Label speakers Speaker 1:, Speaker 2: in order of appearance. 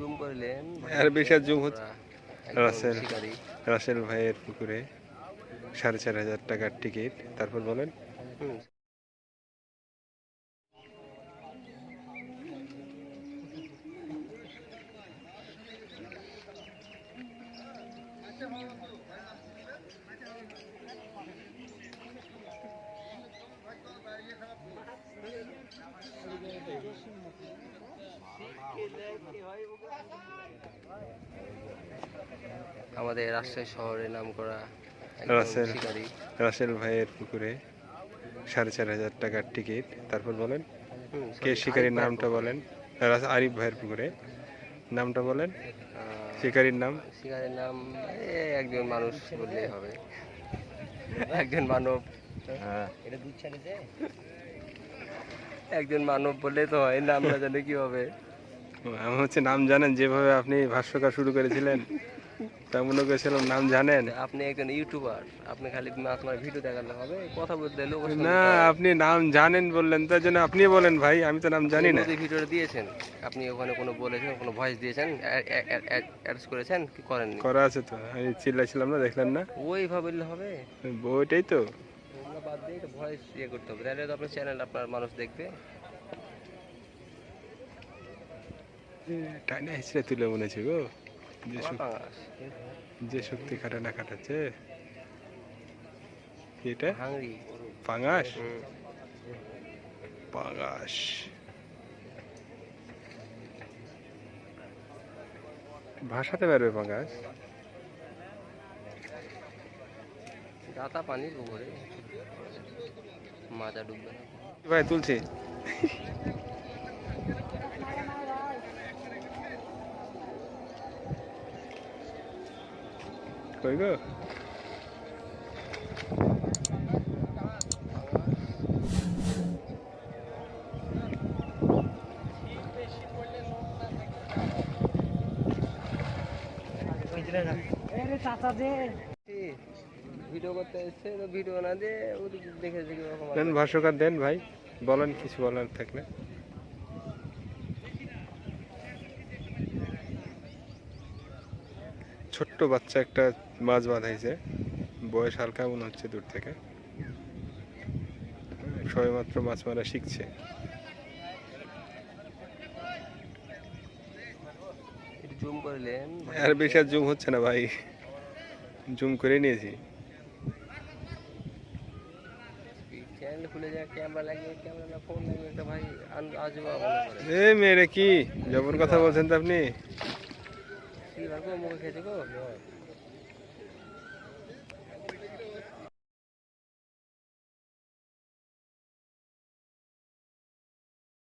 Speaker 1: Zoom করলেন
Speaker 2: আর বেশি আর zoom হচ্ছে- রাসেল। রাসেল ভাইয়ের পুকুরে সাড়ে চার হাজার টাকার টিকিট। তারপর বলেন।
Speaker 1: হুম, আমাদের রাজশাহী শহরে নাম করা
Speaker 2: রাসেল। রাসেল ভাইয়ের পুকুরে সাড়ে চার হাজার টাকার টিকিট। তারপর বলেন কে শিকারীর নামটা বলেন? আরিফ ভাইয়ের পুকুরে। নামটা বলেন। শিকারীর নাম?
Speaker 1: শিকারের নাম একজন মানুষ বললেই হবে। একজন মানব। একজন মানব বললে তো হয় নাম না জানে কি হবে।
Speaker 2: আমি হচ্ছে নাম জানেন যেভাবে আপনি ভাষ্যকার শুরু করেছিলেন তা মনে করেছিলাম নাম জানেন।
Speaker 1: আপনি একজন ইউটিউবার আপনি খালি আপনার ভিডিও দেখালে হবে কথা বলতে লোক
Speaker 2: না আপনি নাম জানেন বললেন তার জন্য আপনি বলেন ভাই আমি তো নাম জানি না।
Speaker 1: ভিডিওটা দিয়েছেন আপনি ওখানে কোনো বলেছেন কোনো ভয়েস দিয়েছেন অ্যাড করেছেন কি করেননি?
Speaker 2: করা আছে তো আমি চিল্লাছিলাম না দেখলেন না।
Speaker 1: ওইভাবে বললে হবে?
Speaker 2: ওইটাই তো।
Speaker 1: বাদ দিয়ে ভয়েস ইয়ে করতে হবে তাহলে তো আপনার চ্যানেল আপনার মানুষ দেখবে।
Speaker 2: টাইনা হিসেবে তুলে মনে হচ্ছে গো। যে যে শক্তি খাটা না কাটাচ্ছে। এটা? পাঙাশ? পাঙাশ। ভাষাতে পারবে পাঙাশ?
Speaker 1: দাতা পানি পুকুরে মাজা ডুববে
Speaker 2: ভাই তুলছি। কই গো
Speaker 1: ভিডিও করতে এসছে ভিডিও না
Speaker 2: ভাষ্যকার দেন ভাই বলেন কিছু বলার থাকলে। ছোট্ট বাচ্চা একটা মাছ বাঁধাইছে। বয়স হালকা মনে হচ্ছে দূর থেকে। সবেমাত্র মাছ মারা শিখছে।
Speaker 1: জুম করলেন
Speaker 2: আর বেশি আর জুম হচ্ছে না ভাই। জুম করে নিয়েছি।
Speaker 1: চ্যানেল ক্যামেরা লাগিয়ে ক্যামেরা না ফোন লাগিয়ে একটা ভাই আন- আজবা করে।
Speaker 2: এ মেয়েরে কি? জবর কথা বলছেন তো আপনি।